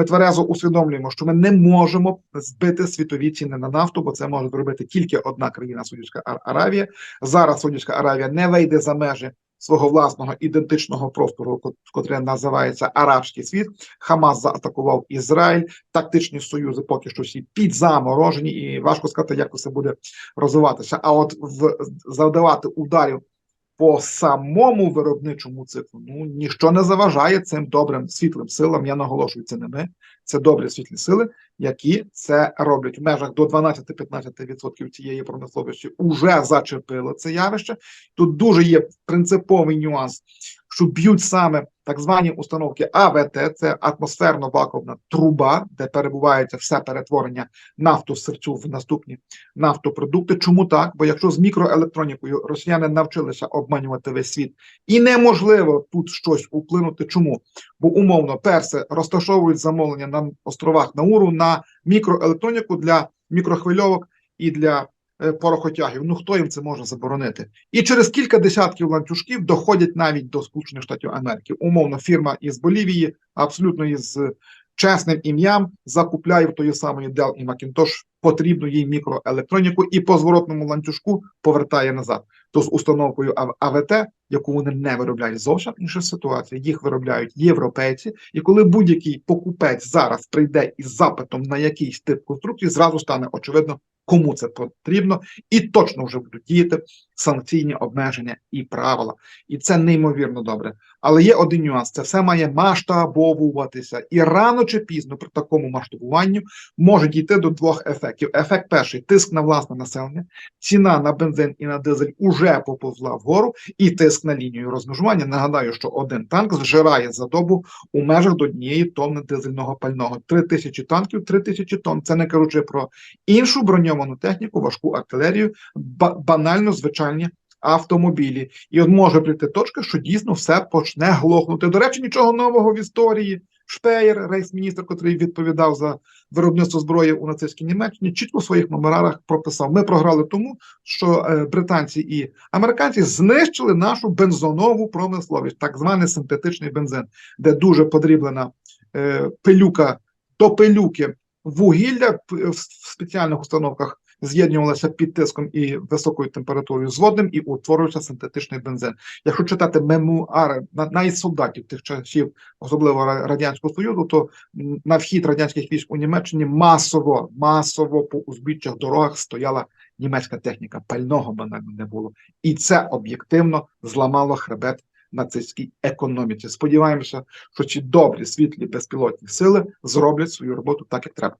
Ми тверезо усвідомлюємо, що ми не можемо збити світові ціни на нафту, бо це може зробити тільки одна країна Саудівська Аравія. Зараз Саудівська Аравія не вийде за межі свого власного ідентичного простору, ко- котрий називається Арабський світ. Хамас заатакував Ізраїль. Тактичні союзи поки що всі підзаморожені, і важко сказати, як це буде розвиватися. А от в завдавати ударів по самому виробничому циклу, ну ніщо не заважає цим добрим світлим силам. Я наголошую, це не ми, це добрі світлі сили, які це роблять в межах до 12-15% цієї промисловості. Уже зачепило це явище. Тут дуже є принциповий нюанс, що б'ють саме так звані установки АВТ, це атмосферно-вакуумна труба, де перебувається все перетворення нафтосерцю в наступні нафтопродукти. Чому так? Бо якщо з мікроелектронікою росіяни навчилися обманювати весь світ, і неможливо тут щось вплинути. Чому? Бо умовно перси розташовують замовлення на островах Науру на мікроелектроніку для мікрохвильовок і для порохотягів. Ну хто їм це може заборонити? І через кілька десятків ланцюжків доходять навіть до Сполучених Штатів Америки. Умовно, фірма із Болівії, абсолютно із чесним ім'ям, закупляє в тої самої Dell і Macintosh потрібну їй мікроелектроніку і по зворотному ланцюжку повертає назад. То з установкою АВТ, яку вони не виробляють, зовсім інша ситуація. Їх виробляють європейці, і коли будь-який покупець зараз прийде із запитом на якийсь тип конструкції, зразу стане очевидно, кому це потрібно, і точно вже будуть діяти санкційні обмеження і правила. І це неймовірно добре. Але є один нюанс: це все має масштабовуватися, і рано чи пізно при такому масштабуванню може дійти до двох ефектів. Ефект перший тиск на власне населення, ціна на бензин і на дизель уже поповзла вгору, і тиск на лінію розмежування. Нагадаю, що один танк зжирає за добу у межах до однієї тонни дизельного пального. Три тисячі танків, три тисячі тонн. Це не кажучи про іншу броньовану техніку, важку артилерію, банально звичайні автомобілі. І от може прийти точка, що дійсно все почне глохнути. До речі, нічого нового в історії. Шпеєр, рейс-міністр, котрий відповідав за виробництво зброї у нацистській Німеччині, чітко в своїх меморарах прописав: ми програли тому, що е, британці і американці знищили нашу бензонову промисловість, так званий синтетичний бензин, де дуже подріблена е, пилюка до пилюки вугілля в спеціальних установках з'єднувалося під тиском і високою температурою з водним і утворювався синтетичний бензин. Якщо читати мемуари на- навіть солдатів тих часів, особливо радянського союзу, то на вхід радянських військ у Німеччині масово, масово по узбіччях дорогах стояла німецька техніка. Пального банально не було, і це об'єктивно зламало хребет нацистській економіці. Сподіваємося, що ці добрі світлі безпілотні сили зроблять свою роботу так, як треба.